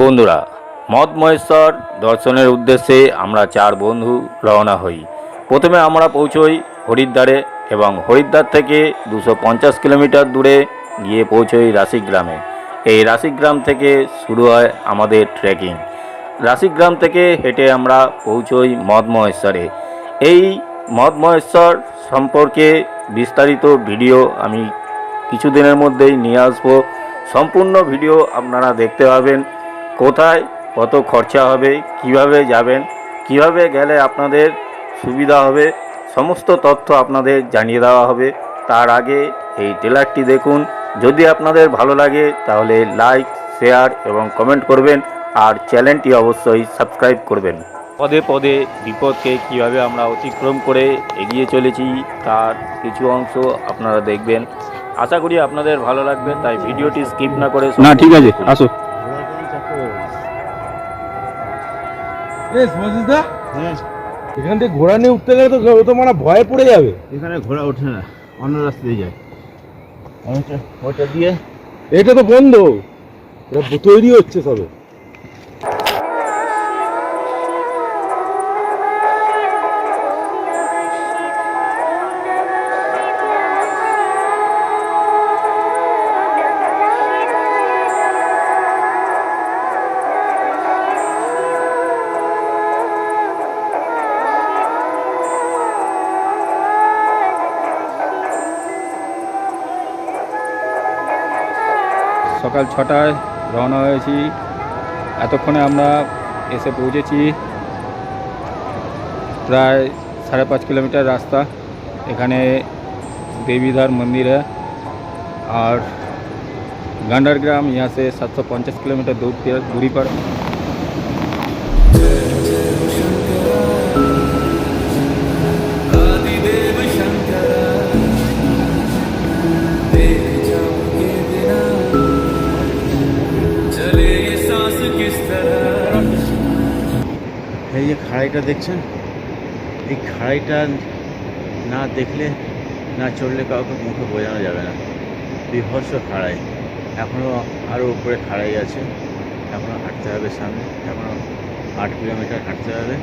বন্ধুরা, মদ মহেশ্বর দর্শনের উদ্দেশ্যে আমরা চার বন্ধু রওনা হই। প্রথমে আমরা পৌঁছই হরিদ্বারে এবং হরিদ্বার থেকে দুশো পঞ্চাশ কিলোমিটার দূরে গিয়ে পৌঁছই রাশিগ্রামে। এই রাশিগ্রাম থেকে শুরু হয় আমাদের ট্রেকিং রাশিগ্রাম থেকে হেঁটে আমরা পৌঁছই মদ মহেশ্বরে। এই মদ মহেশ্বর সম্পর্কে বিস্তারিত ভিডিও আমি কিছুদিনের মধ্যেই নিয়ে আসব। সম্পূর্ণ ভিডিও আপনারা দেখতে পাবেন। কোথায় কত খরচা হবে কীভাবে যাবেন কীভাবে গেলে আপনাদের সুবিধা হবে সমস্ত তথ্য আপনাদের জানিয়ে দেওয়া হবে। তার আগে এই ট্রেলারটি দেখুন। যদি আপনাদের ভালো লাগে তাহলে লাইক শেয়ার এবং কমেন্ট করবেন। আর চ্যানেলটি অবশ্যই সাবস্ক্রাইব করবেন। পদে পদে বিপদকে কীভাবে আমরা অতিক্রম করে এগিয়ে চলেছি তার কিছু অংশ আপনারা দেখবেন। আশা করি আপনাদের ভালো লাগবে তাই ভিডিওটি স্কিপ না করে না ঠিক আছে। আসো। এখান থেকে ঘোড়া নিয়ে উঠতে গেলে তো ও তো মানে ভয়ে পড়ে যাবে। এখানে ঘোড়া ওঠে না অন্য রাস্তায় যায়। ওইটা দিয়ে এটা তো বন্ধ। এটা তৈরি হচ্ছে সবে। সকাল ছটায় রওনা হয়েছি এতক্ষণে আমরা এসে পৌঁছেছি প্রায় সাড়ে পাঁচ কিলোমিটার রাস্তা এখানে देवीधार मंदिर है और गांडरग्राम यहाँ से 750 किलोमीटर दूर पर दूरी पर খাড়াইটা দেখছেন? এই খাড়াইটা না দেখলে, না চললে কাউকে মুখে বোঝানো যাবে না। বিভৎস খাড়াই। এখনও আরও উপরে খাড়াই আছে। এখনও হাঁটতে হবে সামনে। এখনও আট কিলোমিটার হাঁটতে হবে।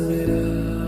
esperar.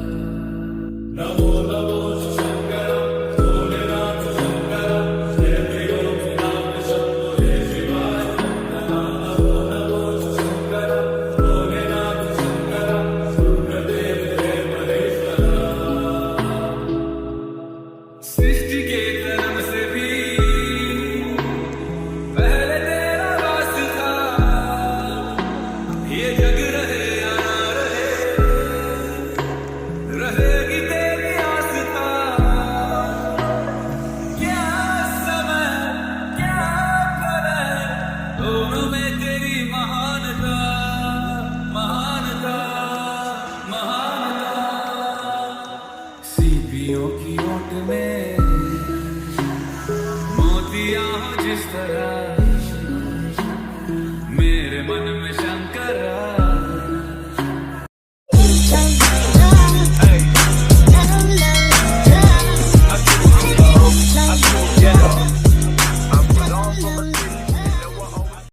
में। मोतिया जिस तरह